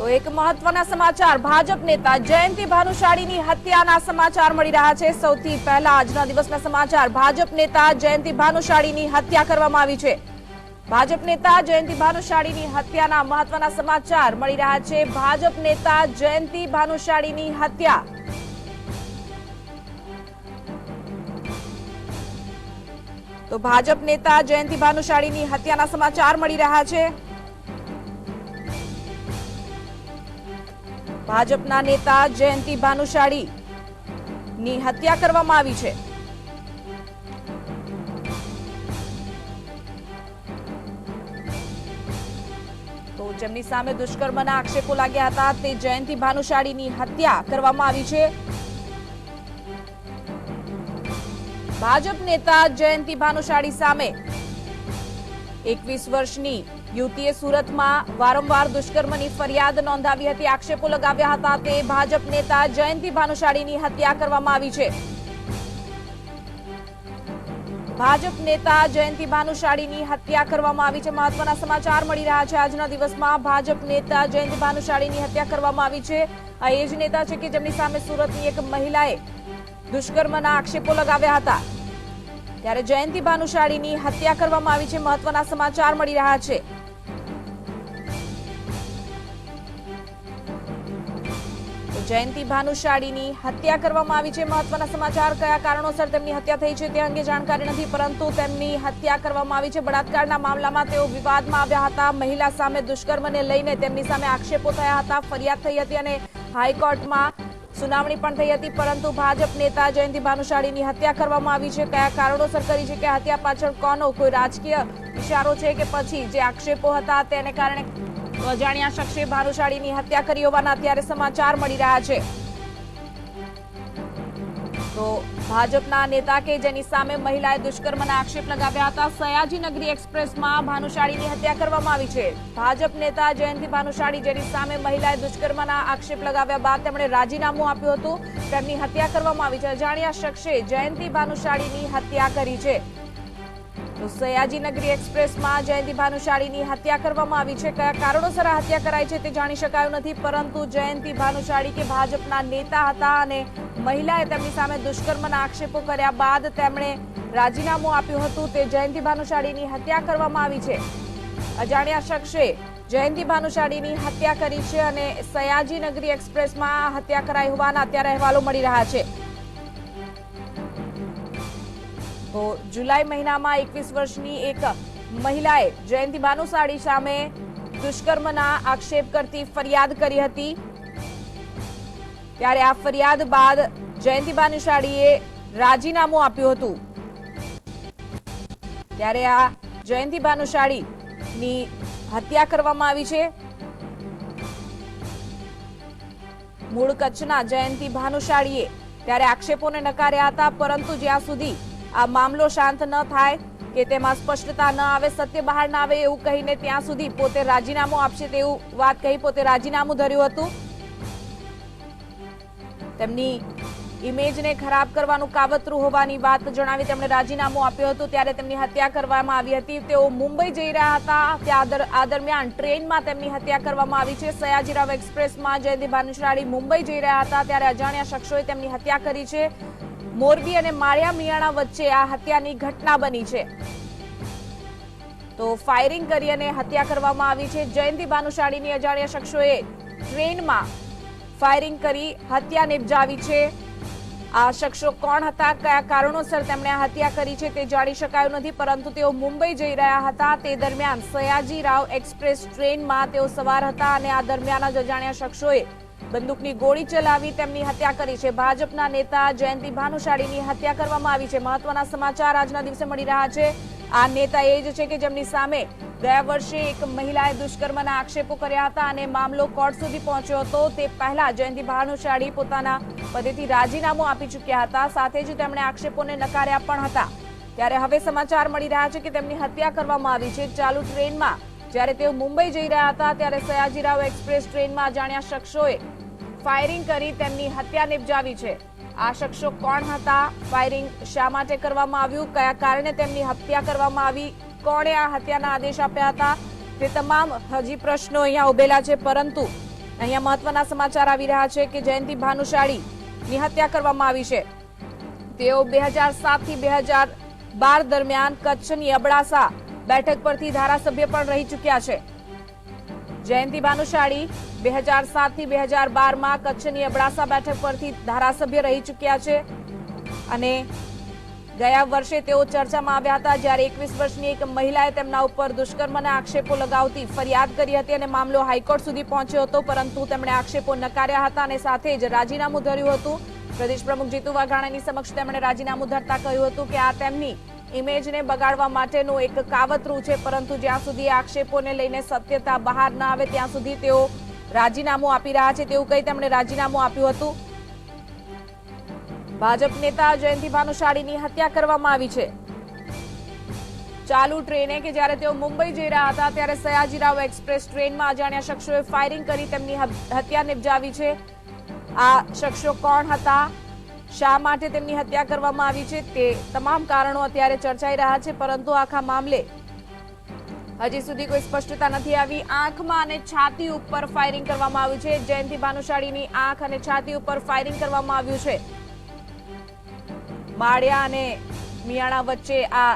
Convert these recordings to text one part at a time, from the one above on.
તો એક મહત્વના સમાચાર. ભાજપ નેતા જયંતિ ભાનુશાળીની હત્યાના સમાચાર મળી રહ્યા છે. સૌથી પહેલા આજના દિવસના સમાચાર. ભાજપ નેતા જયંતિ ભાનુશાળીની હત્યા કરવામાં આવી છે. ભાજપ નેતા જયંતિ ભાનુશાળીની હત્યાના મહત્વના સમાચાર મળી રહ્યા છે. ભાજપ નેતા જયંતિ ભાનુશાળીની હત્યા. તો ભાજપ નેતા જયંતિ ભાનુશાળીની હત્યાના સમાચાર મળી રહ્યા છે. ભાજપના નેતા જયંતિ ભાનુશાળી ની હત્યા કરવામાં આવી છે. તો જેમની સામે દુષ્કર્મના આક્ષેપો લાગ્યા હતા તે જયંતિ ભાનુશાળીની હત્યા કરવામાં આવી છે. ભાજપ નેતા જયંતિ ભાનુશાળી સામે એકવીસ વર્ષની યુવતીએ સુરતમાં વારંવાર દુષ્કર્મની ફરિયાદ નોંધાવી હતી. આક્ષેપો લગાવ્યા હતા તે ભાજપ નેતા જયંતિ ભાનુશાળીની હત્યા કરવામાં આવી છે. ભાજપ નેતા જયંતિ ભાનુશાળીની હત્યા કરવામાં આવી છે. મહત્વના સમાચાર મળી રહ્યા છે. આજના દિવસમાં ભાજપ નેતા જયંતિ ભાનુશાળીની હત્યા કરવામાં આવી છે. આ એ જ નેતા છે કે જેમની સામે સુરતની એક મહિલાએ દુષ્કર્મના આક્ષેપો લગાવ્યા હતા. ત્યારે જયંતિ ભાનુશાળીની હત્યા કરવામાં આવી છે. મહત્વના સમાચાર મળી રહ્યા છે. જયંતિ ભાનુશાળીની હત્યા કરવામાં આવી છે. મહત્વના સમાચાર કયા કારણોસર તેમની હત્યા થઈ છે તે અંગે જાણકારી નથી, પરંતુ તેમની હત્યા કરવામાં આવી છે. બળાત્કારના મામલામાં તેઓ વિવાદમાં આવ્યા હતા. મહિલા સામે દુષ્કર્મને લઈને તેમની સામે આક્ષેપો થયા હતા. ફરિયાદ થઈ હતી અને હાઈકોર્ટમાં સુનાવણી પણ થઈ હતી, પરંતુ ભાજપ નેતા જયંતિ ભાનુશાળીની હત્યા કરવામાં આવી છે. કયા કારણોસર કરી છે કે હત્યા પાછળ કોનો કોઈ રાજકીય ઇશારો છે કે પછી જે આક્ષેપો હતા તેને કારણે અજાણ્યા શખ્સે ભાનુશાળીની હત્યા કરી હોવાના અત્યારે સમાચાર મળી રહ્યા છે. તો ભાજપના નેતા કે જેની સામે મહિલાએ દુષ્કર્મના આક્ષેપ લગાવ્યા હતા સયાજી નગરી એક્સપ્રેસમાં ભાનુશાળીની હત્યા કરવામાં આવી છે. ભાજપ નેતા જયંતિ ભાનુશાળી જેની સામે મહિલાએ દુષ્કર્મના આક્ષેપ લગાવ્યા બાદ તેમણે રાજીનામું આપ્યું હતું. તેમની હત્યા કરવામાં આવી છે. અજાણ્યા શખ્સે જયંતિ ભાનુશાળીની હત્યા કરી છે. તો સયાજી એક્સપ્રેસમાં જયંતિ ભાનુશાળીની હત્યા કરવામાં આવી છે. કયા કારણોસર હત્યા કરાઈ છે તે જાણી શકાયું નથી, પરંતુ જયંતિ ભાનુશાળી કે ભાજપના નેતા હતા અને મહિલાએ તેમની સામે દુષ્કર્મના આક્ષેપો કર્યા બાદ તેમણે રાજીનામું આપ્યું હતું. તે જયંતિ ભાનુશાળીની હત્યા કરવામાં આવી છે. અજાણ્યા શખ્સે જયંતિ ભાનુશાળીની હત્યા કરી છે અને સયાજી નગરી એક્સપ્રેસમાં હત્યા કરાઈ હોવાના અત્યારે અહેવાલો મળી રહ્યા છે. તો જુલાઈ મહિનામાં એકવીસ વર્ષની એક મહિલાએ જયંતિ ભાનુશાળી સામે દુષ્કર્મના આક્ષેપ કરતી ફરિયાદ કરી હતી. ત્યારે આ ફરિયાદ બાદ જયંતિ ભાનુશાળીએ રાજીનામું આપ્યું હતું. ત્યારે આ જયંતિ ભાનુશાળીની હત્યા કરવામાં આવી છે. મૂળ કચ્છના જયંતિ ભાનુશાળીએ ત્યારે આક્ષેપોને નકાર્યા હતા, પરંતુ જ્યાં સુધી આ મામલો શાંત ન થાય કે તેમાં સ્પષ્ટતા ન આવે, સત્ય બહાર ના આવે એવું કહીને ત્યાં સુધી પોતે રાજીનામું આપશે તેવું વાત કહી પોતે રાજીનામું ધર્યું હતું. તેમની ઇમેજને ખરાબ કરવાનું કાવતરું હોવાની વાત જણાવી તેમણે રાજીનામું આપ્યું હતું. ત્યારે તેમની હત્યા કરવામાં આવી હતી. તેઓ મુંબઈ જઈ રહ્યા હતા. ત્યાં આ દરમિયાન ટ્રેનમાં તેમની હત્યા કરવામાં આવી છે. સયાજીરાવ એક્સપ્રેસમાં જયંતિ ભાનુશાળી મુંબઈ જઈ રહ્યા હતા. ત્યારે અજાણ્યા શખ્સોએ તેમની હત્યા કરી છે. મોરબી અને માળિયા મિયાણા વચ્ચે આ હત્યાની ઘટના બની છે. તો ફાયરિંગ કરી અને હત્યા કરવામાં આવી છે. જયંતિ ભાનુશાળીની અજાણ્યા શખ્સોએ ટ્રેનમાં ફાયરિંગ કરી હત્યા નિપજાવી છે. આ શખ્સો કોણ હતા, કયા કારણોસર તેમણે આ હત્યા કરી છે તે જાણી શકાયું નથી, પરંતુ તેઓ મુંબઈ જઈ રહ્યા હતા. તે દરમિયાન સયાજી રાવ એક્સપ્રેસ ટ્રેનમાં તેઓ સવાર હતા અને આ દરમિયાન જ અજાણ્યા શખ્સોએ બંદૂકની ગોળી ચલાવી તેમની હત્યા કરી છે. ભાજપના નેતા જયંતિ ભાનુશાળીની હત્યા કરવામાં આવી છે. મહત્વના સમાચાર આજના દિવસે મળી રહ્યા છે. આ નેતા એ જ છે કે જેમની સામે ગયા વર્ષે એક મહિલાએ દુષ્કર્મના આક્ષેપો કર્યા હતા અને મામલો કોર્ટ સુધી પહોંચ્યો હતો. તે પહેલા જયંતિ ભાનુશાળી પોતાના પદેથી રાજીનામું આપી ચૂક્યા હતા. સાથે જ તેમણે આક્ષેપોને નકાર્યા પણ હતા. ત્યારે હવે સમાચાર મળી રહ્યા છે કે તેમની હત્યા કરવામાં આવી છે. ચાલુ ટ્રેનમાં જ્યારે તેઓ મુંબઈ જઈ રહ્યા હતા, ત્યારે સયાજીરાવ એક્સપ્રેસ ટ્રેનમાં અજાણ્યા શખ્સોએ ફાયરિંગ કરી તેમની હત્યા નિપજાવી છે. આ શખ્સો કોણ હતા? ફાયરિંગ શા માટે કરવામાં આવ્યું? કયા કારણે તેમની હત્યા કરવામાં આવી? કોણે આ હત્યાના આદેશ આપ્યા હતા? તે તમામ હજી પ્રશ્નો અહીંયા ઉભેલા છે, પરંતુ અહીંયા મહત્વના સમાચાર આવી રહ્યા છે કે જયંતિ ભાનુશાળી ની હત્યા કરવામાં આવી છે. તેઓ બે હજાર સાતથી બે હજાર બાર દરમિયાન કચ્છની અબડાસા બેઠક પરથી ધારાસભ્ય પણ રહી ચૂક્યા છે. જયંતિ ભાનુશાળી બે હજાર સાતથી બે હજાર બારમાં કચ્છની અબડાસા બેઠક પરથી ધારાસભ્ય રહી ચૂક્યા છે અને ગયા વર્ષે તેઓ ચર્ચામાં આવ્યા હતા જ્યારે એકવીસ વર્ષની એક મહિલાએ તેમના ઉપર દુષ્કર્મના આક્ષેપો લગાવતી ફરિયાદ કરી હતી અને મામલો હાઈકોર્ટ સુધી પહોંચ્યો હતો, પરંતુ તેમણે આક્ષેપો નકાર્યા હતા અને સાથે જ રાજીનામું ધર્યું હતું. પ્રદેશ પ્રમુખ જીતુ વાઘાણાની સમક્ષ તેમણે રાજીનામું ધરતા કહ્યું હતું કે આ તેમની ઇમેજને બગાડવા માટેનું એક કાવતરું છે, પરંતુ જ્યાં સુધી આક્ષેપોને લઈને સત્યતા બહાર ના આવે, ત્યાં સુધી તેઓ રાજીનામું આપી રહ્યા છે તેવું કહી તેમણે રાજીનામું આપ્યું હતું. ભાજપ નેતા જયંતિ ભાનુશાળીની હત્યા કરવામાં આવી છે. ચાલુ ટ્રેને કે જ્યારે તેઓ મુંબઈ જઈ રહ્યા હતા, ત્યારે સયાજીરાવ એક્સપ્રેસ ટ્રેનમાં અજાણ્યા શખ્સોએ ફાયરિંગ કરી તેમની હત્યા નિપજાવી છે. આ શખ્સો કોણ હતા? શા માટે તેમની હત્યા કરવામાં આવી છે તે તમામ કારણો અત્યારે ચર્ચાઈ રહ્યા છે, પરંતુ આખા મામલે હજી સુધી કોઈ સ્પષ્ટતા નથી આવી. આંખમાં અને છાતી ઉપર ફાયરિંગ કરવામાં આવ્યું છે. જયંતિ ભાનુશાળીની આંખ અને છાતી ઉપર ફાયરિંગ કરવામાં આવ્યું છે. માળિયા અને મિયાણા વચ્ચે આ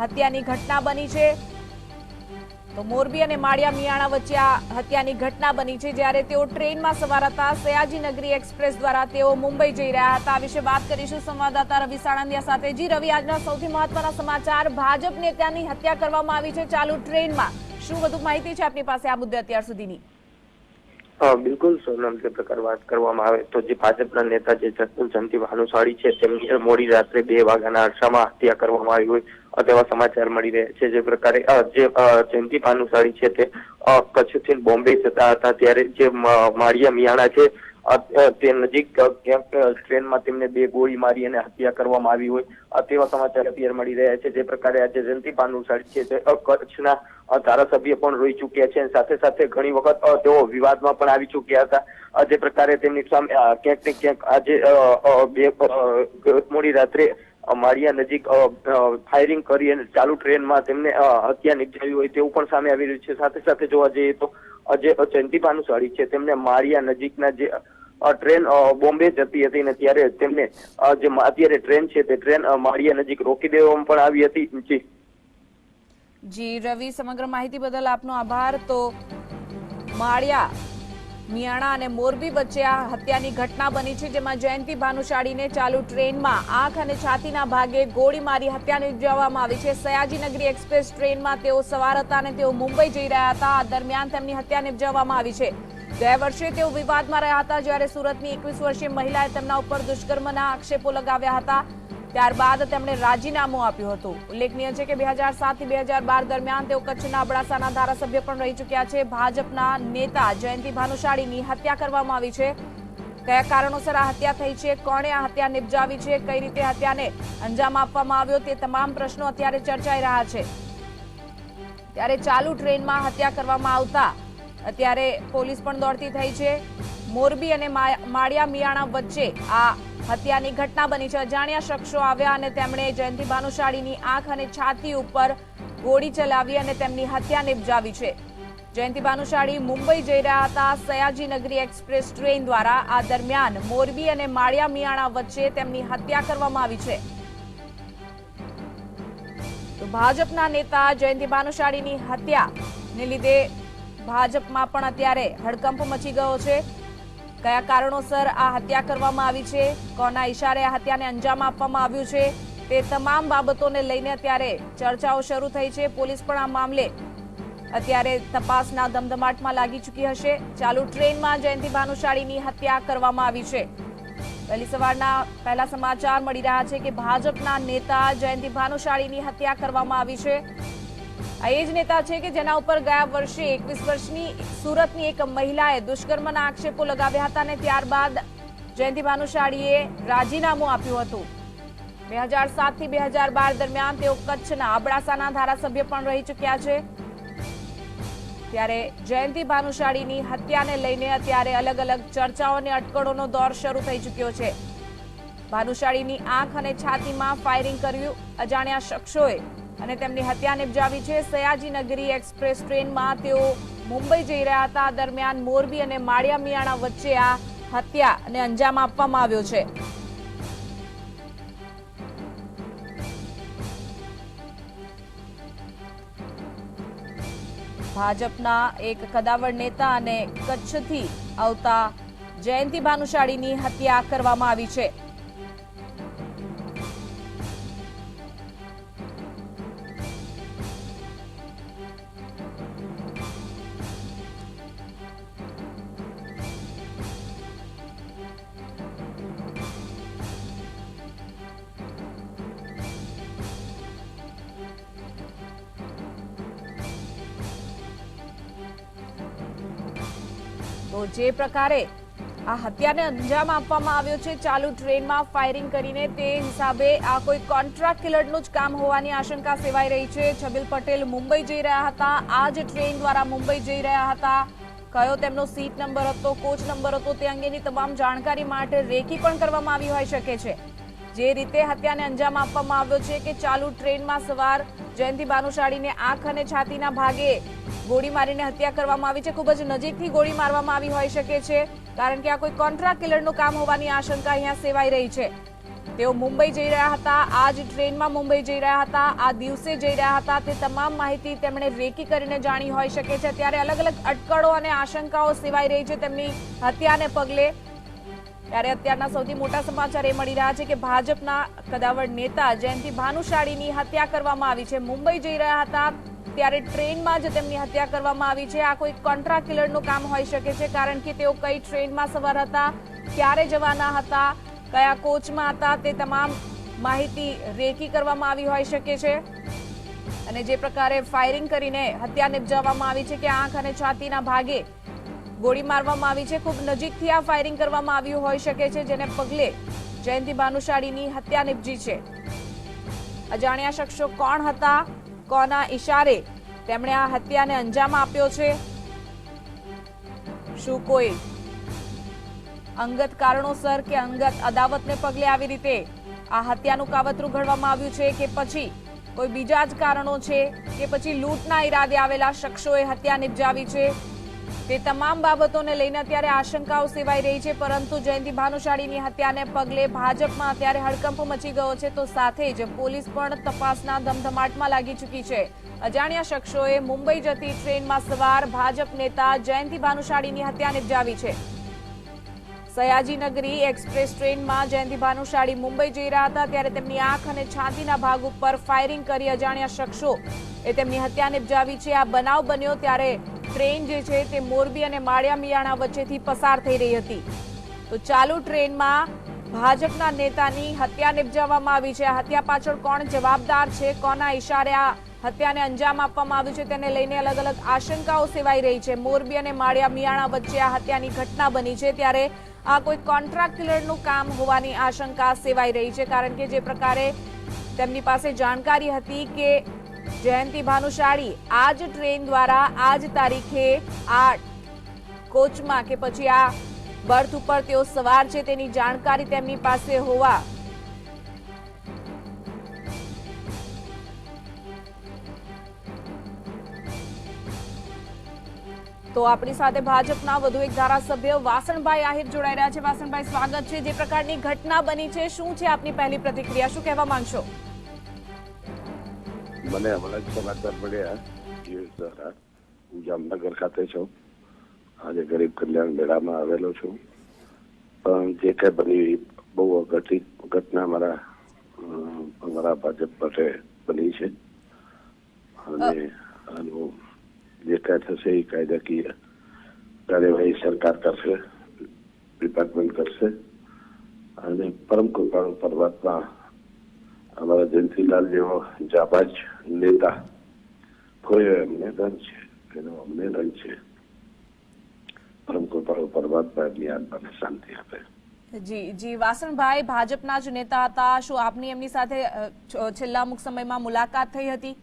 હત્યાની ઘટના બની છે. તો મોરબી અને માળિયા મિયાણા વચ્ચે આ હત્યાની ઘટના બની છે જ્યારે તેઓ ટ્રેનમાં સવાર હતા. સયાજી નગરી એક્સપ્રેસ દ્વારા તેઓ મુંબઈ જઈ રહ્યા હતા. આ વિશે વાત કરીશું સંવાદદાતા રવિ સાણંદિયા સાથે. જી રવિ, આજના સૌથી મહત્વના સમાચાર. ભાજપ નેતાની હત્યા કરવામાં આવી છે ચાલુ ટ્રેનમાં. શું વધુ માહિતી છે આપની પાસે? આ મુદ્દે અત્યાર સુધીની. બિલકુલ, સોનમ, જે પ્રકાર વાત કરવામાં આવે તો જે ભાજપના નેતા જે જસવંત જયંતિ ભાનુશાળી છે તેમની મોડી રાત્રે બે વાગ્યાના અરસામાં હત્યા કરવામાં આવી હોય, તેવા સમાચાર મળી રહ્યા છે. જે પ્રકારે જે જયંતિ ભાનુશાળી છે તે કચ્છથી બોમ્બે જતા હતા, ત્યારે જે માળિયા મિયાણા છે તે નજીક ક્યાંક ટ્રેનમાં તેમને બે ગોળી મારી અને હત્યા કરવામાં આવી હોય તેવા સમાચાર અત્યારે મળી રહ્યા છે. જે પ્રકારે આજે જયંતિ ભાનુશાળી છે, તે કચ્છના ધારાસભ્ય પણ રોઈ ચૂક્યા છે સાથે સાથે ઘણી વખત તેઓ વિવાદમાં પણ આવી ચૂક્યા હતા. જે પ્રકારે તેમની સામે ક્યાંક ને ક્યાંક આજે બે મોડી રાત્રે માળિયા નજીક ફાયરિંગ કરી અને ચાલુ ટ્રેનમાં તેમને હત્યા નિપજાવી હોય તેવું પણ સામે આવી રહ્યું છે. સાથે સાથે જોવા જઈએ તો જે જયંતિ ભાનુશાળી છે. તેમને માળિયા નજીકના જે ટ્રેન બોમ્બે જતી હતી ને ત્યારે તેમને જે અત્યારે ટ્રેન છે તે ટ્રેન માળિયા નજીક રોકી દેવામાં પણ આવી હતી. જી, રવિ, સમગ્ર માહિતી બદલ આપનો આભાર. તો, માળિયા મિયાણા અને મોરબી વચ્ચે આ હત્યાની ઘટના બની છે, જેમાં જયંતિ ભાનુશાળીને ચાલુ ટ્રેનમાં આંખ અને છાતીના ભાગે ગોળી મારી હત્યા નિપજાવવામાં આવી છે. સયાજીનગરી એક્સપ્રેસ ટ્રેનમાં તેઓ સવાર હતા અને તેઓ મુંબઈ જઈ રહ્યા હતા. આ દરમિયાન તેમની હત્યા નિપજાવવામાં આવી છે. ગયા વર્ષે તેઓ વિવાદમાં રહ્યા હતા, જ્યારે સુરતની એકવીસ વર્ષીય મહિલાએ તેમના ઉપર દુષ્કર્મના આક્ષેપો લગાવ્યા હતા. ત્યારબાદ તેમણે રાજીનામું આપ્યું હતું. ઉલ્લેખનીય છે કે બે હજાર સાતથી બે હજાર બાર દરમિયાન તેઓ કચ્છના અબડાસાના ધારાસભ્ય પણ રહી ચૂક્યા છે. ભાજપના નેતા જયંતિ ભાનુશાળીની હત્યા કરવામાં આવી છે. કયા કારણોસર આ હત્યા થઈ છે? કોણે આ હત્યા નિપજાવી છે? કઈ રીતે હત્યાને અંજામ આપવામાં આવ્યો? તે તમામ પ્રશ્નો અત્યારે ચર્ચાઈ રહ્યા છે. ત્યારે ચાલુ ટ્રેનમાં હત્યા કરવામાં આવતા અત્યારે પોલીસ પણ દોડતી થઈ છે. મોરબી અને માળિયા મિયાણા વચ્ચે આ હત્યાની ઘટના બની છે. અજાણ્યા શખ્સો આવ્યા અને તેમણે જયંતિ ભાનુશાળીની આંખ અને છાતી ઉપર ગોળી ચલાવી અને તેમની હત્યા નિપજાવી છે. જયંતિ ભાનુશાળી મુંબઈ જઈ રહ્યા હતા. સયાજી નગરી એક્સપ્રેસ ટ્રેન દ્વારા આ દરમિયાન મોરબી અને માળિયા મિયાણા વચ્ચે તેમની હત્યા કરવામાં આવી છે. તો ભાજપના નેતા જયંતિ ભાનુશાળીની હત્યાને લીધે ભાજપમાં પણ અત્યારે હડકંપ મચી ગયો છે. કયા કારણોસર આ હત્યા કરવામાં આવી છે? કોના ઈશારે આ હત્યાને અંજામ આપવામાં આવ્યું છે? તે તમામ બાબતોને લઈને અત્યારે ચર્ચાઓ શરૂ થઈ છે. પોલીસ પણ આ મામલે અત્યારે તપાસના ધમધમાટમાં લાગી ચૂકી હશે. ચાલુ ટ્રેનમાં જયંતિ ભાનુશાળીની હત્યા કરવામાં આવી છે. વહેલી સવારના પહેલા સમાચાર મળી રહ્યા છે કે ભાજપના નેતા જયંતિ ભાનુશાળીની હત્યા કરવામાં આવી છે. આ એ જ નેતા છે કે જેના ઉપર ગયા વર્ષે એકવીસ વર્ષની સુરતની એક મહિલાએ દુષ્કર્મના આક્ષેપો લગાવ્યા હતા અને ત્યારબાદ જયંતિ ભાનુશાળીએ રાજીનામું આપ્યું હતું. બે હજાર સાતથી બે હજાર બાર દરમિયાન તેઓ કચ્છના અબડાસાના ધારાસભ્ય પણ રહી ચૂક્યા છે. ત્યારે જયંતિ ભાનુશાળીની હત્યાને લઈને અત્યારે અલગ અલગ ચર્ચાઓ અને અટકળોનો દોર શરૂ થઈ ચૂક્યો છે. ભાનુશાળીની આંખ અને છાતીમાં ફાયરિંગ કર્યું. અજાણ્યા શખ્સોએ અને તેમની હત્યા નિપજાવી છે. સયાજી નગરી એક્સપ્રેસ ટ્રેનમાં તેઓ મુંબઈ જઈ રહ્યા હતા. દરમિયાન મોરબી અને માળિયા મિયાણા વચ્ચે આ હત્યા અને અંજામ આપવામાં આવ્યો છે. ભાજપના એક કદાવર નેતા અને કચ્છથી આવતા જયંતિ ભાનુશાળીની હત્યા કરવામાં આવી છે. જે પ્રકારે આ હત્યાને અંજામ આપવામાં આવ્યો છે, ચાલુ ટ્રેનમાં ફાયરિંગ કરીને તે હિસાબે આ કોઈ કોન્ટ્રાક્ટ કિલરનું જ કામ હોવાની આશંકા સેવાઈ રહી છે. છબીલ પટેલ મુંબઈ જઈ રહ્યા હતા. આ જ ટ્રેન દ્વારા મુંબઈ જઈ રહ્યા હતા. કયો તેમનો સીટ નંબર હતો કોચ નંબર હતો, તે અંગેની તમામ જાણકારી માટે રેકી પણ કરવામાં આવી હોઈ શકે છે. જે રીતે હત્યાને અંજામ આપવામાં આવ્યો છે કે ચાલુ ટ્રેનમાં સવાર જયંતિ ભાનુશાળીને આંખ અને છાતીના ભાગે ગોળી મારીને હત્યા કરવામાં આવી છે. ખૂબ જ નજીકથી ગોળી મારવામાં આવી હોઈ શકે છે, કારણ કે આ કોઈ કોન્ટ્રાક્ટ કિલરનું કામ હોવાની આશંકા અહીંયા સેવાઈ રહી છે. તેઓ મુંબઈ જઈ રહ્યા હતા આ જ ટ્રેનમાં મુંબઈ જઈ રહ્યા હતા, આ દિવસે જઈ રહ્યા હતા. તે તમામ માહિતી તેમણે રેકી કરીને જાણી હોઈ શકે છે. ત્યારે અલગ અલગ અટકળો અને આશંકાઓ સેવાઈ રહી છે તેમની હત્યાને પગલે. ત્યારે અત્યારના સૌથી મોટા સમાચાર એ મળી રહ્યા છે કે ભાજપના કદાવર નેતા જયંતિ ભાનુશાળીની હત્યા કરવામાં આવી છે. મુંબઈ જઈ રહ્યા હતા ત્યારે ટ્રેનમાં જ તેમની હત્યા કરવામાં આવી છે. આ કોઈ કોન્ટ્રા કિલરનું કામ હોઈ શકે છે કારણ કે તેઓ કઈ ટ્રેનમાં સવાર હતા, ક્યારે જવાના હતા, કયા કોચમાં હતા, તે તમામ માહિતી રેકી કરવામાં આવી હોઈ શકે છે. અને જે પ્રકારે ફાયરિંગ કરીને હત્યા નિપજાવવામાં આવી છે કે આંખ અને છાતીના ભાગે ગોળી મારવામાં આવી છે. ખૂબ નજીકથી આ ફાયરિંગ કરવામાં આવ્યું હોઈ શકે છે, જેને પગલે જયંતિ ભાનુશાળીની હત્યા નિપજી છે. અજાણ્યા શખ્સો કોણ હતા, કોના ઈશારે તેમણે આ હત્યાને અંજામ આપ્યો છે? શું કોઈ અંગત કારણોસર કે અંગત અદાવતને પગલે આવી રીતે આ હત્યાનું કાવતરું ઘડવામાં આવ્યું છે કે પછી કોઈ બીજા જ કારણો છે કે પછી લૂંટના ઈરાદે આવેલા શખ્સોએ હત્યા નિપજાવી છે? તે તમામ બાબતોને લઈને અત્યારે આશંકાઓ સેવાઈ રહી છે, પરંતુ જયંતિ ભાનુશાળીની હત્યાને પગલે ભાજપમાં અત્યારે હડકંપ મચી ગયો છે, તો સાથે જ પોલીસ પણ તપાસના ધમધમાટમાં લાગી ચૂકી છે. અજાણ્યા શખ્સોએ મુંબઈ જતી ટ્રેનમાં સવાર ભાજપ નેતા જયંતિ ભાનુશાળીની હત્યા નિપજાવી છે. સયાજીનગરી એક્સપ્રેસ ટ્રેનમાં જયંતિ ભાનુશાળી મુંબઈ જઈ રહ્યા હતા, ત્યારે તેમની આંખ અને છાતીના ભાગ ઉપર ફાયરિંગ કરી અજાણ્યા શખ્સો એ તેમની હત્યા નિપજાવી છે. આ બનાવ બન્યો ત્યારે ટ્રેન જે છે તે મોરબી અને માળિયા મિયાણા વચ્ચેથી પસાર થઈ રહી હતી. તો ચાલુ ટ્રેનમાં ભાજપના નેતાની હત્યા નિપજાવવામાં આવી છે. હત્યા પાછળ કોણ જવાબદાર છે? કોના ઈશારે આ હત્યાને અંજામ આપવામાં આવ્યું છે? તેને લઈને અલગ અલગ આશંકાઓ સેવાઈ રહી છે. મોરબી અને માળિયા મિયાણા વચ્ચે આ હત્યાની ઘટના બની છે. ત્યારે આ કોઈ કોન્ટ્રાક્ટ કિલરનું કામ હોવાની આશંકા સેવાઈ રહી છે. કારણ કે જે પ્રકારે તેમની પાસે જાણકારી હતી કે જયંતિ ભાનુશાળી આ જ ટ્રેન દ્વારા આ જ તારીખે આ કોચમાં કે પછી આ બર્થ ઉપર તેઓ સવાર છે તેની જાણકારી તેમની પાસે હોવા તો આપણી સાથે ભાજપના વધુ એક ધારાસભ્ય વાસણભાઈ આહિર જોડાઈ રહ્યા છે. વાસણભાઈ, સ્વાગત છે. જે પ્રકારની ઘટના બની છે, શું છે આપની પહેલી પ્રતિક્રિયા? શું કહેવા માંગશો? મને હમણાં જ સમાચાર મળ્યા જીએસ દ્વારા. હું જામનગર ખાતે છું. આજે ગરીબ કલ્યાણ મેળામાં આવેલો છું. પણ જે કઈ બની બહુ અઘટિત ઘટના મારા અમારા ભાજપ માટે બની છે. અને આનું જે કાંઈ થશે એ કાયદાકીય કાર્યવાહી સરકાર કરશે ડિપાર્ટમેન્ટ કરશે. અને પરમ કૃપાળુ પરમાત્મા અમારા જયંતિલાલ જેવો જાબાજ નેતા કોઈ એમને ધન છે એનો અમને ધન છે. પરમ કૃપાળુ પરમાત્મા એમની આત્માને શાંતિ આપે. જી જી વાસણભાઈ ભાજપના જ નેતા હતા. શું આપની એમની સાથે છેલ્લા અમુક સમયમાં મુલાકાત થઈ હતી?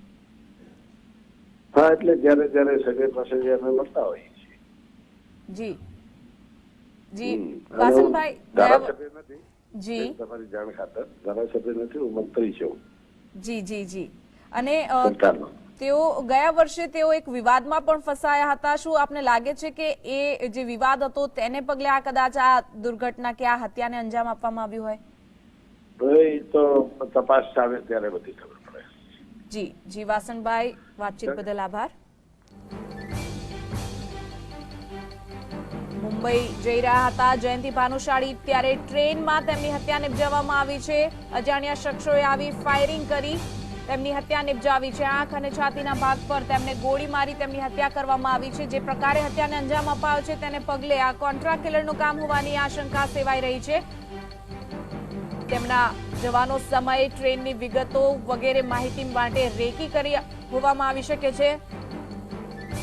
હા એટલે જયારે જયારે સગે પાસે અમે મળતા હોઈએ છીએ. જી. જી વાસણભાઈ ધારાસભ્ય નથી. જી. તમારી જાણ ખાતર. ધારાસભ્ય નથી હું મંત્રી છું. જી જી જી. અને તેઓ ગયા વર્ષે તેઓ એક વિવાદમાં પણ ફસાયા હતા. શું આપને લાગે છે કે એ જે વિવાદ હતો તેને પગલે આ કદાચ આ દુર્ઘટના કે આ હત્યાને અંજામ આપવામાં આવ્યું હોય? એ તો તપાસ આવે ત્યારે બધી ખબર પડે. જી જી વાસણભાઈ વાતચીત બદલ આભાર. મુંબઈ જઈ રહ્યા હતા. જયંતિ ભાનુશાળી ત્યારે ટ્રેનમાં તેમની હત્યા નિપજાવવામાં આવી છે. અજાણ્યા શખ્સોએ આવી ફાયરિંગ કરી. તેમની હત્યા નિપજાવી છે. આંખ અને છાતીના ભાગ પર તેમને ગોળી મારી તેમની હત્યા કરવામાં આવી છે. જે પ્રકારે હત્યાને અંજામ અપાયો છે તેને પગલે આ કોન્ટ્રાક્ટ કિલરનું કામ હોવાની આશંકા સેવાઈ રહી છે. તેમના જવાનો સમયે ટ્રેનની વિગતો વગેરે માહિતી માટે રેકી કરી હોવામાં આવી શકે છે.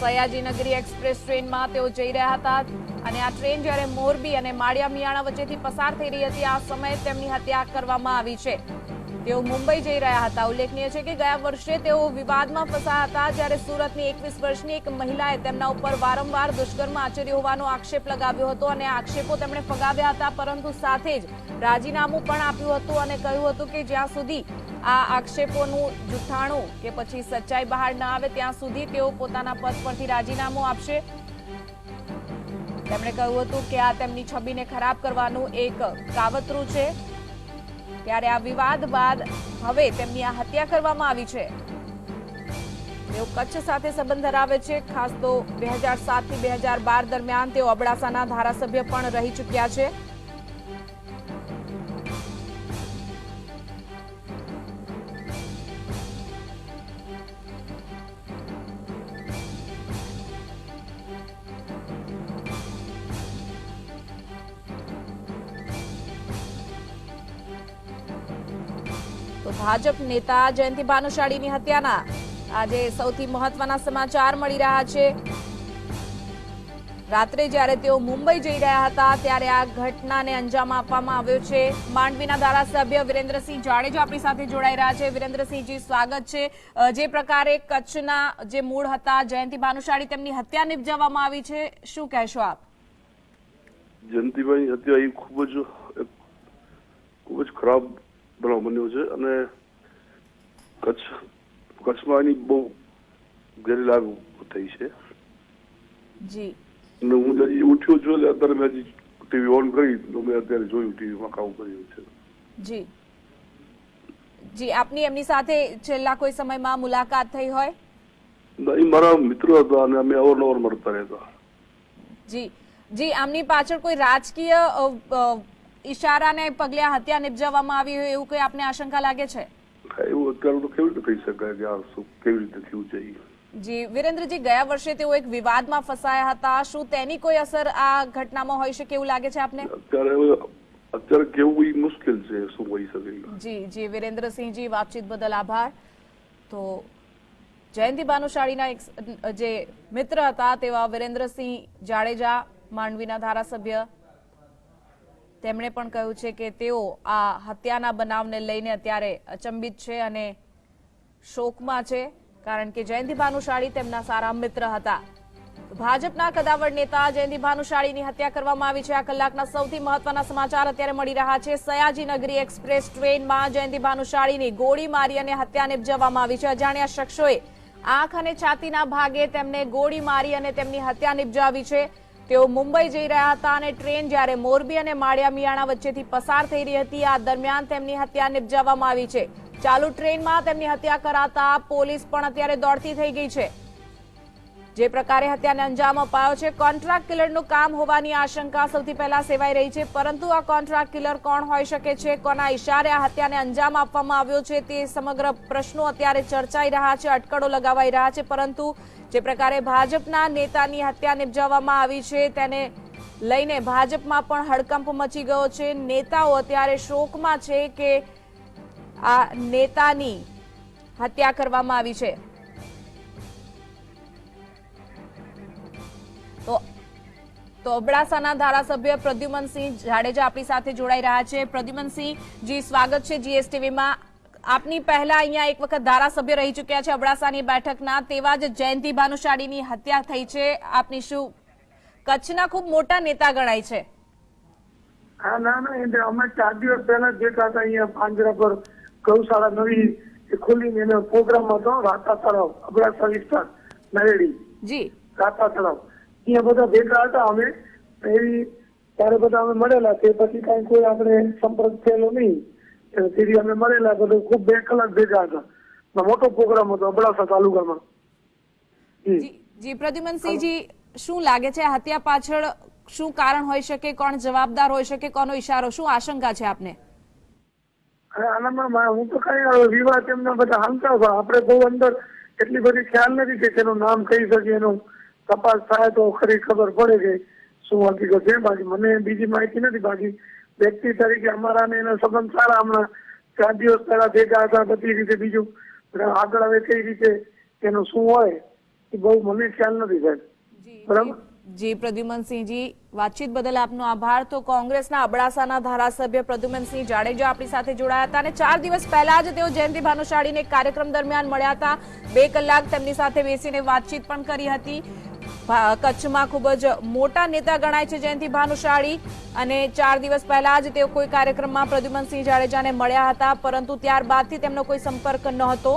સયાજીનગરી એક્સપ્રેસ ટ્રેનમાં તેઓ જઈ રહ્યા હતા. અને આ ટ્રેન જ્યારે મોરબી અને માળિયા મિયાણા વચ્ચેથી પસાર થઈ રહી હતી, આ સમયે તેમની હત્યા કરવામાં આવી છે. તેઓ મુંબઈ જઈ રહ્યા હતા. ઉલ્લેખનીય છે કે ગયા વર્ષે તેઓ વિવાદમાં ફસાયા હતા, જ્યારે સુરતની એકવીસ વર્ષની એક મહિલાએ તેમના ઉપર વારંવાર દુષ્કર્મ આચર્યો હોવાનો આક્ષેપ લગાવ્યો હતો અને આક્ષેપો તેમણે ફગાવ્યા હતા, પરંતુ સાથે જ રાજીનામું પણ આપ્યું હતું અને કહ્યું હતું કે જ્યાં સુધી આ આક્ષેપોનું જુઠ્ઠાણું કે પછી સચ્ચાઈ બહાર ન આવે, ત્યાં સુધી તેઓ પોતાના પદ પરથી રાજીનામું આપશે. તેમણે કહ્યું હતું કે આ તેમની છબીને ખરાબ કરવાનું એક કાવતરું છે. ત્યારે આ વિવાદ બાદ હવે તેમની આ હત્યા કરવામાં આવી છે. તેઓ કચ્છ સાથે સંબંધ ધરાવે છે. ખાસ તો બે હજાર સાતથી બે હજાર બાર દરમિયાન તેઓ અબડાસાના ધારાસભ્ય પણ રહી ચૂક્યા છે. ભાજપ નેતા જયંતિ ભાનુશાળીની હત્યાના આજે સૌથી મહત્વના સમાચાર મળી રહ્યા છે. રાત્રે જ્યારે તેઓ મુંબઈ જઈ રહ્યા હતા, ત્યારે આ ઘટનાને અંજામ આપવામાં આવ્યો છે. માંડવીના ધારાસભ્ય વિરેન્દ્રસિંહ જાડેજા આપણી સાથે જોડાઈ રહ્યા છે. વિરેન્દ્રસિંહજી, સ્વાગત છે. જે પ્રકારે કચ્છના જે મૂળ હતા, જયંતિ ભાનુશાળી તેમની હત્યા નિપજાવવામાં આવી છે. શું કહેશો આપ? જયંતિભાઈ, હત્યા એ ખૂબ જ ખૂબ જ ખરાબ બનાવ બન્યો છે અને કચ્છ કચ્છમાં એની બહુ ઘેરી લાગ થઈ છે જી અને હું હજી ઉઠ્યો છું એટલે અત્યારે મેં હજી ટીવી ઓન કરી તો મેં અત્યારે જોયું ટીવીમાં કામ કર્યું છે જી જી આપની એમની સાથે છેલ્લા કોઈ સમયમાં મુલાકાત થઈ હોય નહીં મારા મિત્રો હતા અને અમે અવરનવર મળતા રહેતા જી જી આમની પાછળ કોઈ રાજકીય ઈશારાને પગલે હત્યા નિપજાવવામાં આવી હોય એવું કોઈ આપને આશંકા લાગે છે? એવું અત્યારે તો કેવી રીતે કહી શકાય કે આ કેવી રીતે થયું છે જી વિરેન્દ્રજી ગયા વર્ષે તેઓ એક વિવાદમાં ફસાયા હતા. શું તેની કોઈ અસર આ ઘટનામાં હોઈ શકે એવું લાગે છે આપને? અત્યારે અત્યારે કેવું મુશ્કેલ છે શું કહી શકે જી જી વિરેન્દ્રસિંહજી વાતચીત બદલ આભાર. તો જયંતિ ભાનુશાળીના એક જે મિત્ર હતા તેવા વિરેન્દ્રસિંહ જાડેજા માંડવીના ધારાસભ્ય તેમણે પણ કહ્યું છે કે તેઓ આ હત્યાના બનાવને લઈને અત્યારે અચંબિત છે અને શોકમાં છે, કારણ કે જયંતિ ભાનુશાળી તેમના સારા મિત્ર હતા. ભાજપના કદાવર નેતા જયંતિ ભાનુશાળીની હત્યા કરવામાં આવી છે. આ કલાકના સૌથી મહત્વના સમાચાર અત્યારે મળી રહ્યા છે. સયાજી નગરી એક્સપ્રેસ ટ્રેનમાં જયંતિ ભાનુશાળીની ગોળી મારી અને હત્યા નિપજાવવામાં આવી છે. અજાણ્યા શખ્સોએ આંખ અને છાતીના ભાગે તેમને ગોળી મારી અને તેમની હત્યા નિપજાવી છે. તેઓ મુંબઈ જઈ રહ્યા હતા અને ટ્રેન જ્યારે મોરબી અને માળિયા મિયાણા વચ્ચેથી પસાર થઈ રહી હતી, આ દરમિયાન તેમની હત્યા નિપજાવવામાં આવી છે. ચાલુ ટ્રેનમાં તેમની હત્યા કરાતા પોલીસ પણ અત્યારે દોડતી થઈ ગઈ છે. જે પ્રકારે હત્યાને અંજામ અપાયો છે, કોન્ટ્રાક્ટ કિલરનું કામ હોવાની આશંકા સૌથી પહેલા સેવાઈ રહી છે, પરંતુ આ કોન્ટ્રાક્ટ કિલર કોણ હોઈ શકે છે, કોના ઇશારે આ હત્યાને અંજામ આપવામાં આવ્યો છે તે સમગ્ર પ્રશ્નો અત્યારે ચર્ચાઈ રહ્યા છે, અટકળો લગાવાઈ રહ્યા છે, પરંતુ જે પ્રકારે ભાજપના નેતાની હત્યા નિપજાવવામાં આવી છે, તેને લઈને ભાજપમાં પણ હડકંપ મચી ગયો છે. નેતાઓ અત્યારે શોકમાં છે કે આ નેતાની હત્યા કરવામાં આવી છે. તો તો અબડાસાના ધારાસભ્ય પ્રદ્યુમનસિંહ જાડેજા આપણી સાથે જોડાઈ રહ્યા છે. પ્રદ્યુમનસિંહ જી સ્વાગત છે જીએસટીવીમાં આપની પહેલા અહીંયા એક વખત ધારાસભ્ય રહી ચૂક્યા છે અબડાસાની બેઠકના તેવા જ જયંતિ ભાનુશાળીની હત્યા થઈ છે. આપની શું કચ્છના ખૂબ મોટા નેતા ગણાય છે? હા ના ના એટલે અમે ચાર દિવસ પહેલા જે બેઠા અહીંયા પાંજરા પર ગૌશાળા નવી ખુલીને એનો પ્રોગ્રામ હતો રાતા તળાવ અબડાસા વિસ્તાર નરેડી. જી. રાતા તળાવ. અહીંયા બધા ભેગા હતા અમે એવી ત્યારે બધા અમે મળેલા તે પછી કઈ કોઈ આપણે સંપર્ક થયેલો નહીં. તેથી અમે મળેલા તો ખૂબ બે કલાક ભેગા હતા. મોટો પ્રોગ્રામ હતો અબડાસા તાલુકામાં. જી. પ્રદ્યુમનસિંહજી શું લાગે છે હત્યા પાછળ શું કારણ હોઈ શકે કોણ જવાબદાર હોઈ શકે કોનો ઈશારો શું આશંકા છે આપને? આનામાં હું તો કઈ વિવાદ એમના બધા હાલતા પણ આપણે બહુ અંદર એટલી બધી ખ્યાલ નથી કે તેનું નામ કહી શકીએ એનું તપાસ થાય તો ખરી ખબર પડે કે શું હકીકત છે બાકી. મને બીજી માહિતી નથી બાકી. વ્યક્તિ તરીકે અમારા ને એના સંબંધ સારા હમણાં ચાર દિવસ પહેલા ભેગા હતા બધી રીતે બીજું આગળ હવે કઈ રીતે એનું શું હોય એ બહુ મને ખ્યાલ નથી સાહેબ. બરાબર? જી, પ્રદ્યુમનસિંહજી, વાતચીત બદલ આપનો આભાર. તો કોંગ્રેસના અબડાસાના ધારાસભ્ય પ્રદ્યુમનસિંહ જાડેજા આપણી સાથે જોડાયા હતા અને ચાર દિવસ પહેલા જ તેઓ જયંતિ ભાનુશાળીને કાર્યક્રમ દરમિયાન મળ્યા હતા. બે કલાક તેમની સાથે બેસીને વાતચીત પણ કરી હતી. કચ્છમાં ખૂબ જ મોટા નેતા ગણાય છે જયંતિ ભાનુશાળી અને ચાર દિવસ પહેલા જ તેઓ કોઈ કાર્યક્રમમાં પ્રદ્યુમનસિંહ જાડેજાને મળ્યા હતા, પરંતુ ત્યારબાદથી તેમનો કોઈ સંપર્ક નહોતો.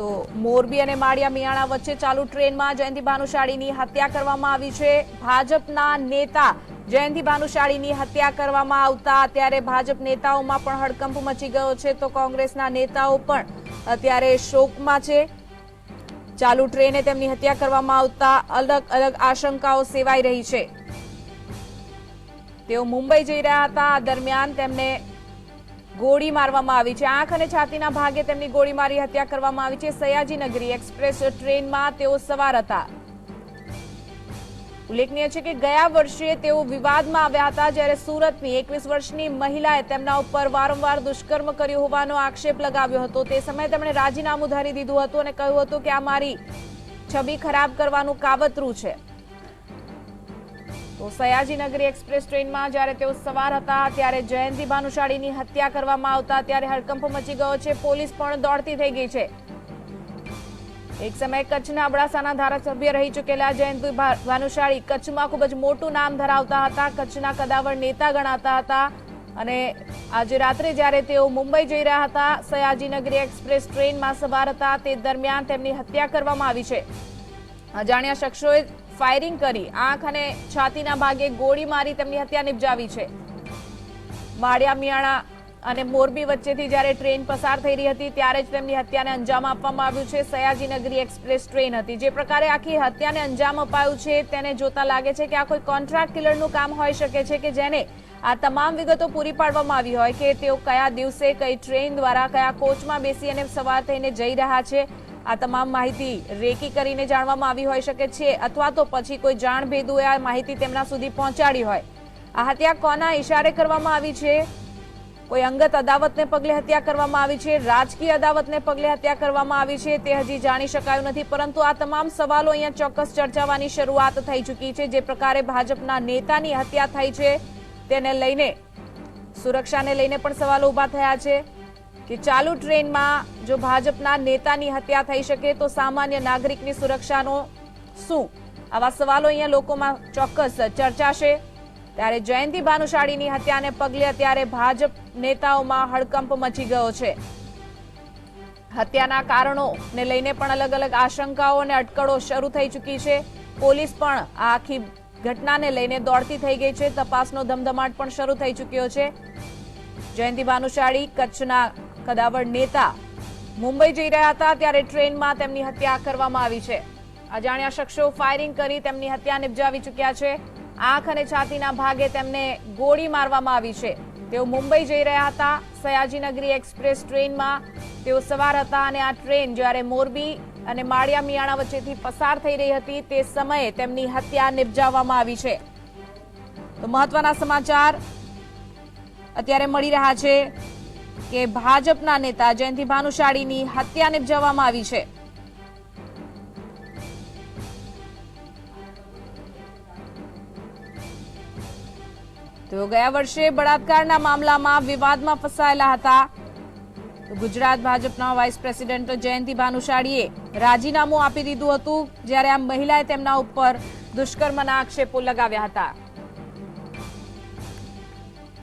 તો મોરબી અને માળિયા મિયાણા વચ્ચે ચાલુ ટ્રેનમાં જયંતિ ભાનુશાળીની હત્યા કરવામાં આવી છે. ભાજપના નેતા જયંતિ ભાનુશાળીની હત્યા કરવામાં આવતા અત્યારે ભાજપ નેતાઓમાં પણ હડકંપ મચી ગયો છે તો કોંગ્રેસના નેતાઓ પણ અત્યારે શોકમાં છે. ચાલુ ટ્રેને તેમની હત્યા કરવામાં આવતા અલગ અલગ આશંકાઓ સેવાઈ રહી છે. તેઓ મુંબઈ જઈ રહ્યા હતા. દરમિયાન તેમને ગોળી મારવામાં આવી છે. આંખ અને છાતીના ભાગે તેમની ગોળી મારી હત્યા કરવામાં આવી છે. સયાજીનગરી એક્સપ્રેસ ટ્રેનમાં તેઓ સવાર હતા. ઉલ્લેખનીય છે કે ગયા વર્ષે તેઓ વિવાદમાં આવ્યા હતા જ્યારે સુરતની એકવીસ વર્ષની મહિલાએ તેમના ઉપર વારંવાર દુષ્કર્મ કર્યું હોવાનો આક્ષેપ લગાવ્યો હતો. તે સમયે તેમણે રાજીનામું ધારી દીધું હતું અને કહ્યું હતું કે આ મારી છબી ખરાબ કરવાનું કાવતરું છે. તો સયાજીનગરી એક્સપ્રેસ ટ્રેનમાં જ્યારે તેઓ સવાર હતા, ત્યારે જયંતિ ભાનુશાળીની હત્યા કરવામાં આવતા, ત્યારે હડકંપ મચી ગયો છે. પોલીસ પણ દોડતી થઈ ગઈ છે. એક સમયે કચ્છના અબડાસાના ધારાસભ્ય રહી ચૂકેલા જયંતિ ભાનુશાળી કચ્છમાં ખૂબ જ મોટું નામ ધરાવતા હતા. કચ્છના કદાવર નેતા ગણાતા હતા અને આજે રાત્રે જ્યારે તેઓ મુંબઈ જઈ રહ્યા હતા, સયાજીનગરી એક્સપ્રેસ ટ્રેનમાં સવાર હતા. તે દરમિયાન તેમની હત્યા કરવામાં આવી છે. અજાણ્યા શખ્સોએ ફાયરિંગ કરી, આંખ અને છાતીના ભાગે ગોળી મારી તેમની હત્યા નિપજાવી છે. માળિયા મિયાણા અને મોરબી વચ્ચેથી જ્યારે ટ્રેન પસાર થઈ રહી હતી, ત્યારે જ તેમની હત્યાને અંજામ આપવામાં આવ્યું છે. સયાજીનગરી એક્સપ્રેસ ટ્રેન હતી, જે પ્રકારે આખી હત્યાને અંજામ અપાયું છે, તેને જોતા લાગે છે કે આ કોઈ કોન્ટ્રાક્ટ કિલરનું કામ હોઈ શકે છે કે જેને આ તમામ વિગતો પૂરી પાડવામાં આવી હોય કે તેઓ કયા દિવસે કઈ ટ્રેન દ્વારા કયા કોચમાં બેસી અને સવાર થઈને જઈ રહ્યા છે. આ તમામ માહિતી રેકી કરીને જાણવામાં આવી હોઈ શકે છે અથવા તો પછી કોઈ જાણ ભેદુએ આ માહિતી તેમના સુધી પહોંચાડી હોય. આ હત્યા કોના ઇશારે કરવામાં આવી છે? કોઈ અંગત અદાવતને પગલે હત્યા કરવામાં આવી છે? રાજકીય અદાવતને પગલે હત્યા કરવામાં આવી છે તે હજી જાણી શકાયું નથી, પરંતુ આ તમામ સવાલો અહીંયા ચોક્કસ ચર્ચાવાની શરૂઆત થઈ ચૂકી છે. જે પ્રકારે ભાજપના નેતાની હત્યા થઈ છે તેને લઈને, સુરક્ષાને લઈને પણ સવાલો ઊભા થયા છે. કે ચાલુ ટ્રેનમાં જો ભાજપના નેતાની હત્યા થઈ શકે તો સામાન્ય નાગરિકની સુરક્ષાનો શું? આવા સવાલો અહીંયા લોકોમાં ચોક્કસ ચર્ચાશે. ત્યારે જયંતિ ભાનુશાળીની હત્યાને પગલે અત્યારે ભાજપ નેતાઓમાં હડકંપ મચી ગયો છે. હત્યાના કારણોને લઈને પણ અલગ અલગ આશંકાઓ અને અટકળો શરૂ થઈ ચૂકી છે. પોલીસ પણ આ આખી ઘટનાને લઈને દોડતી થઈ ગઈ છે. તપાસનો ધમધમાટ પણ શરૂ થઈ ચૂક્યો છે. જયંતિ ભાનુશાળી કચ્છના કદાવર નેતા મુંબઈ જઈ રહ્યા હતા ત્યારે ટ્રેનમાં તેમની હત્યા કરવામાં આવી છે. અજાણ્યા શખ્સો ફાયરિંગ કરી તેમની હત્યા નિપજાવી ચૂક્યા છે. આંખ અને છાતીના ભાગે તેમને ગોળી મારવામાં આવી છે. તેઓ મુંબઈ જઈ રહ્યા હતા. સયાજીનગરી એક્સપ્રેસ ટ્રેનમાં તેઓ સવાર હતા અને આ ટ્રેન જ્યારે મોરબી અને માળિયા મિયાણા વચ્ચેથી પસાર થઈ રહી હતી તે સમયે તેમની હત્યા નિપજાવવામાં આવી છે. તો મહત્વના સમાચાર અત્યારે મળી રહ્યા છે. કે ભાજપના નેતા જયંતિ ભાનુશાળીની હત્યા નિપજાવવામાં આવી છે. તેઓ ગયા વર્ષે બળાત્કારના મામલામાં વિવાદમાં ફસાયેલા હતા. ગુજરાત ભાજપના વાઇસ પ્રેસિડેન્ટ જયંતિ ભાનુશાળીએ રાજીનામું આપી દીધું હતું, જ્યારે આ મહિલાએ તેમના ઉપર દુષ્કર્મના આક્ષેપો લગાવ્યા હતા.